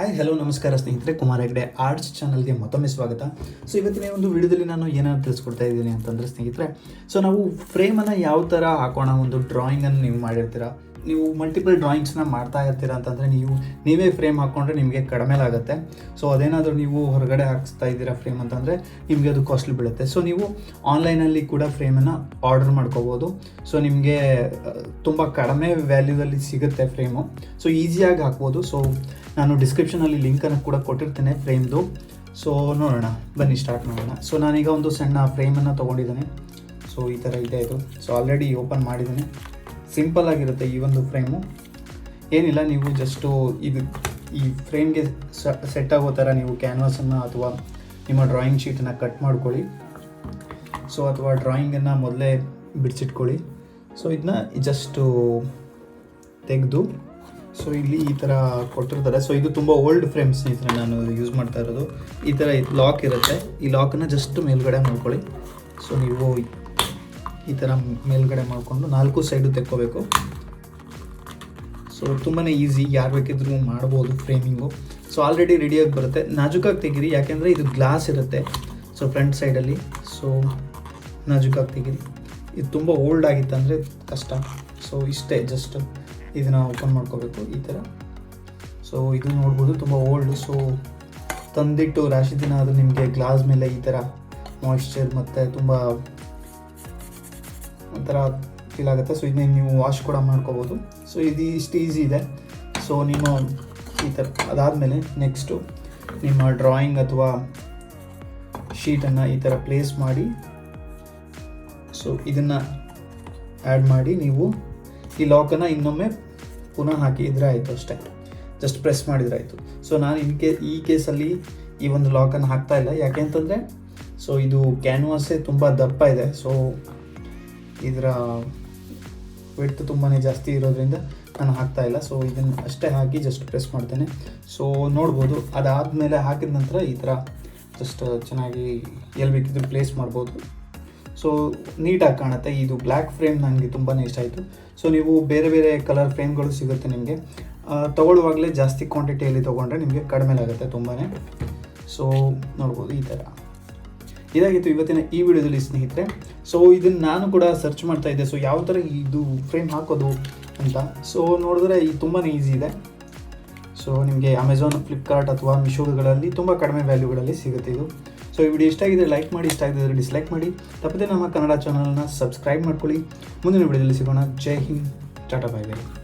Hi hello ನಮಸ್ಕಾರ ಸ್ನೇಹಿತರೆ, Kumar Hegde arts ಚಾನಲ್ಗೆ ಮತ್ತೊಮ್ಮೆ ಸ್ವಾಗತ. ಸೊ ಇವತ್ತಿನ ಒಂದು ವಿಡಿಯೋದಲ್ಲಿ ನಾನು ಏನಾದ್ರು ತಿಳಿಸ್ಕೊಡ್ತಾ ಇದ್ದೀನಿ ಅಂತಂದರೆ ಸ್ನೇಹಿತರೆ ಸೊ ನಾವು ಫ್ರೇಮನ್ನು ಯಾವ ಥರ ಹಾಕೋಣ, ಒಂದು ಡ್ರಾಯಿಂಗನ್ನು ನೀವು ಮಾಡಿರ್ತೀರಾ? ನೀವು ಮಲ್ಟಿಪಲ್ ಡ್ರಾಯಿಂಗ್ಸ್ನ ಮಾಡ್ತಾ ಇರ್ತೀರ ಅಂತಂದರೆ ನೀವು, ನೀವೇ ಫ್ರೇಮ್ ಹಾಕ್ಕೊಂಡ್ರೆ ನಿಮಗೆ ಕಡಿಮೆ ಆಗುತ್ತೆ ಸೊ ಅದೇನಾದರೂ ನೀವು ಹೊರಗಡೆ ಹಾಕ್ಸ್ತಾ ಇದ್ದೀರಾ ಫ್ರೇಮ್ ಅಂತಂದರೆ ನಿಮಗೆ ಅದು ಕಾಸ್ಟ್ಲಿ ಬೀಳುತ್ತೆ. ಸೊ ನೀವು ಆನ್ಲೈನಲ್ಲಿ ಕೂಡ ಫ್ರೇಮನ್ನು ಆರ್ಡರ್ ಮಾಡ್ಕೋಬೋದು. ಸೊ ನಿಮಗೆ ತುಂಬ ಕಡಿಮೆ ವ್ಯಾಲ್ಯೂದಲ್ಲಿ ಸಿಗುತ್ತೆ ಫ್ರೇಮು ಸೊ ಈಸಿಯಾಗಿ ಹಾಕ್ಬೋದು. ಸೊ ನಾನು ಡಿಸ್ಕ್ರಿಪ್ಷನಲ್ಲಿ ಲಿಂಕನ್ನು ಕೂಡ ಕೊಟ್ಟಿರ್ತೇನೆ ಫ್ರೇಮ್ದು ಸೊ ನೋಡೋಣ. ಬನ್ನಿ ಸ್ಟಾರ್ಟ್ ಮಾಡೋಣ ಸೊ ನಾನೀಗ ಒಂದು ಸಣ್ಣ ಫ್ರೇಮನ್ನು ತೊಗೊಂಡಿದ್ದೇನೆ. ಸೊ ಈ ಥರ ಇದೆ ಇದು. ಸೊ ಆಲ್ರೆಡಿ ಓಪನ್ ಮಾಡಿದ್ದೀನಿ. ಸಿಂಪಲ್ ಆಗಿರುತ್ತೆ ಈ ಒಂದು ಫ್ರೇಮು ಏನಿಲ್ಲ, ನೀವು ಜಸ್ಟು ಇದು ಈ ಫ್ರೇಮ್ಗೆ ಸೆಟ್ ಆಗೋ ಥರ ನೀವು ಕ್ಯಾನ್ವಾಸನ್ನು ಅಥವಾ ನಿಮ್ಮ ಡ್ರಾಯಿಂಗ್ ಶೀಟನ್ನು ಕಟ್ ಮಾಡ್ಕೊಳ್ಳಿ. ಸೊ ಅಥವಾ ಡ್ರಾಯಿಂಗನ್ನು ಮೊದಲೇ ಬಿಡಿಸಿಟ್ಕೊಳ್ಳಿ. ಸೊ ಇದನ್ನ ಜಸ್ಟು ತೆಗೆದು. ಸೊ ಇಲ್ಲಿ ಈ ಥರ ಕೊಟ್ಟಿರ್ತಾರೆ. ಸೊ ಇದು ತುಂಬ ಓಲ್ಡ್ ಫ್ರೇಮ್ ಸ್ನೇಹಿತರೆ, ನಾನು ಯೂಸ್ ಮಾಡ್ತಾ ಇರೋದು. ಈ ಥರ ಲಾಕ್ ಇರುತ್ತೆ. ಈ ಲಾಕನ್ನು ಜಸ್ಟ್ ಮೇಲ್ಗಡೆ ಮಾಡ್ಕೊಳ್ಳಿ. ಸೊ ನೀವು ಈ ಥರ ಮೇಲ್ಗಡೆ ಮಾಡಿಕೊಂಡು ನಾಲ್ಕು ಸೈಡು ತೆಕ್ಕೋಬೇಕು. ಸೊ ತುಂಬಾ ಈಸಿ, ಯಾರು ಬೇಕಿದ್ರೂ ಮಾಡ್ಬೋದು ಫ್ರೇಮಿಂಗು. ಸೊ ಆಲ್ರೆಡಿ ರೆಡಿಯಾಗಿ ಬರುತ್ತೆ. ನಾಜುಕಾಗಿ ತೆಗೀರಿ, ಯಾಕೆಂದರೆ ಇದು ಗ್ಲಾಸ್ ಇರುತ್ತೆ. ಸೊ ಫ್ರಂಟ್ ಸೈಡಲ್ಲಿ. ಸೊ ನಾಜುಕಾಗಿ ತೆಗೀರಿ. ಇದು ತುಂಬ ಓಲ್ಡ್ ಆಗಿತ್ತಂದರೆ ಕಷ್ಟ. ಸೊ ಇಷ್ಟೇ ಜಸ್ಟ್ ಇದನ್ನು ಓಪನ್ ಮಾಡ್ಕೋಬೇಕು ಈ ಥರ. ಸೊ ಇದು ನೋಡ್ಬೋದು, ತುಂಬ ಓಲ್ಡ್. ಸೊ ತಂದಿಟ್ಟು ರಾಶಿ ದಿನ ಅದು ನಿಮಗೆ ಗ್ಲಾಸ್ ಮೇಲೆ ಈ ಥರ ಮಾಯಿಶ್ಚರ್ ಮತ್ತು ತುಂಬ ಒಂಥರ ಫೀಲ್ ಆಗುತ್ತೆ. ಸೊ ಇದನ್ನ ನೀವು ವಾಶ್ ಕೂಡ ಮಾಡ್ಕೋಬೋದು. ಸೊ ಇದು ಇಷ್ಟು ಈಸಿ ಇದೆ. ಸೊ ನಿಮ್ಮ ಈ ಥರ ಅದಾದಮೇಲೆ ನೆಕ್ಸ್ಟು ನಿಮ್ಮ ಡ್ರಾಯಿಂಗ್ ಅಥವಾ ಶೀಟನ್ನು ಈ ಥರ ಪ್ಲೇಸ್ ಮಾಡಿ. ಸೊ ಇದನ್ನು ಆ್ಯಡ್ ಮಾಡಿ ನೀವು ಈ ಲಾಕನ್ನು ಇನ್ನೊಮ್ಮೆ ಪುನಃ ಹಾಕಿದರೆ ಆಯಿತು ಅಷ್ಟೇ. ಜಸ್ಟ್ ಪ್ರೆಸ್ ಮಾಡಿದ್ರೆ ಆಯಿತು. ಸೊ ನಾನು ಇನ್ ಕೇ ಈ ಕೇಸಲ್ಲಿ ಈ ಒಂದು ಲಾಕನ್ನು ಹಾಕ್ತಾ ಇಲ್ಲ. ಯಾಕೆ ಅಂತಂದರೆ ಸೊ ಇದು ಕ್ಯಾನ್ವಾಸೇ ತುಂಬ ದಪ್ಪ ಇದೆ. ಸೊ ಇದರ ವೆಟ್ ತುಂಬಾ ಜಾಸ್ತಿ ಇರೋದ್ರಿಂದ ನಾನು ಹಾಕ್ತಾ ಇಲ್ಲ. ಸೊ ಇದನ್ನು ಅಷ್ಟೇ ಹಾಕಿ ಜಸ್ಟ್ ಪ್ರೆಸ್ ಮಾಡ್ತೇನೆ. ಸೊ ನೋಡ್ಬೋದು. ಅದಾದಮೇಲೆ ಹಾಕಿದ ನಂತರ ಈ ಥರ ಜಸ್ಟ್ ಚೆನ್ನಾಗಿ ಎಲ್ಲಿ ಬೇಕಿದ್ರು ಪ್ಲೇಸ್ ಮಾಡ್ಬೋದು. ಸೊ ನೀಟಾಗಿ ಕಾಣುತ್ತೆ. ಇದು ಬ್ಲ್ಯಾಕ್ ಫ್ರೇಮ್ ನನಗೆ ತುಂಬಾ ಇಷ್ಟ ಆಯಿತು. ಸೊ ನೀವು ಬೇರೆ ಬೇರೆ ಕಲರ್ ಫ್ರೇಮ್ಗಳು ಸಿಗುತ್ತೆ ನಿಮಗೆ. ತೊಗೊಳ್ಳುವಾಗಲೇ ಜಾಸ್ತಿ ಕ್ವಾಂಟಿಟಿಯಲ್ಲಿ ತೊಗೊಂಡ್ರೆ ನಿಮಗೆ ಕಡಿಮೆ ಆಗುತ್ತೆ ತುಂಬಾ ಸೊ ನೋಡ್ಬೋದು ಈ ಥರ ಇದಾಗಿತ್ತು ಇವತ್ತಿನ ಈ ವಿಡಿಯೋದಲ್ಲಿ ಸ್ನೇಹಿತರೆ. ಸೊ ಇದನ್ನು ನಾನು ಕೂಡ ಸರ್ಚ್ ಮಾಡ್ತಾ ಇದ್ದೆ. ಸೊ ಯಾವ ಥರ ಇದು ಫ್ರೇಮ್ ಹಾಕೋದು ಅಂತ. ಸೊ ನೋಡಿದ್ರೆ ಇದು ತುಂಬಾ ಈಸಿ ಇದೆ. ಸೊ ನಿಮಗೆ ಅಮೆಝಾನ್ ಫ್ಲಿಪ್ಕಾರ್ಟ್ ಅಥವಾ ಮಿಶೋಗಳಲ್ಲಿ ತುಂಬ ಕಡಿಮೆ ವ್ಯಾಲ್ಯೂಗಳಲ್ಲಿ ಸಿಗುತ್ತೆ ಇದು. ಸೊ ಈ ವಿಡಿಯೋ ಇಷ್ಟ ಆಗಿದ್ರೆ ಲೈಕ್ ಮಾಡಿ, ಇಷ್ಟ ಆಗಿದ್ರೆ ಡಿಸ್ಲೈಕ್ ಮಾಡಿ. ತಪ್ಪದೆ ನಮ್ಮ ಕನ್ನಡ ಚಾನಲ್ನ ಸಬ್ಸ್ಕ್ರೈಬ್ ಮಾಡ್ಕೊಳ್ಳಿ. ಮುಂದಿನ ವಿಡಿಯೋದಲ್ಲಿ ಸಿಗೋಣ. ಜೈ ಹಿಂದ್. Tata bye bye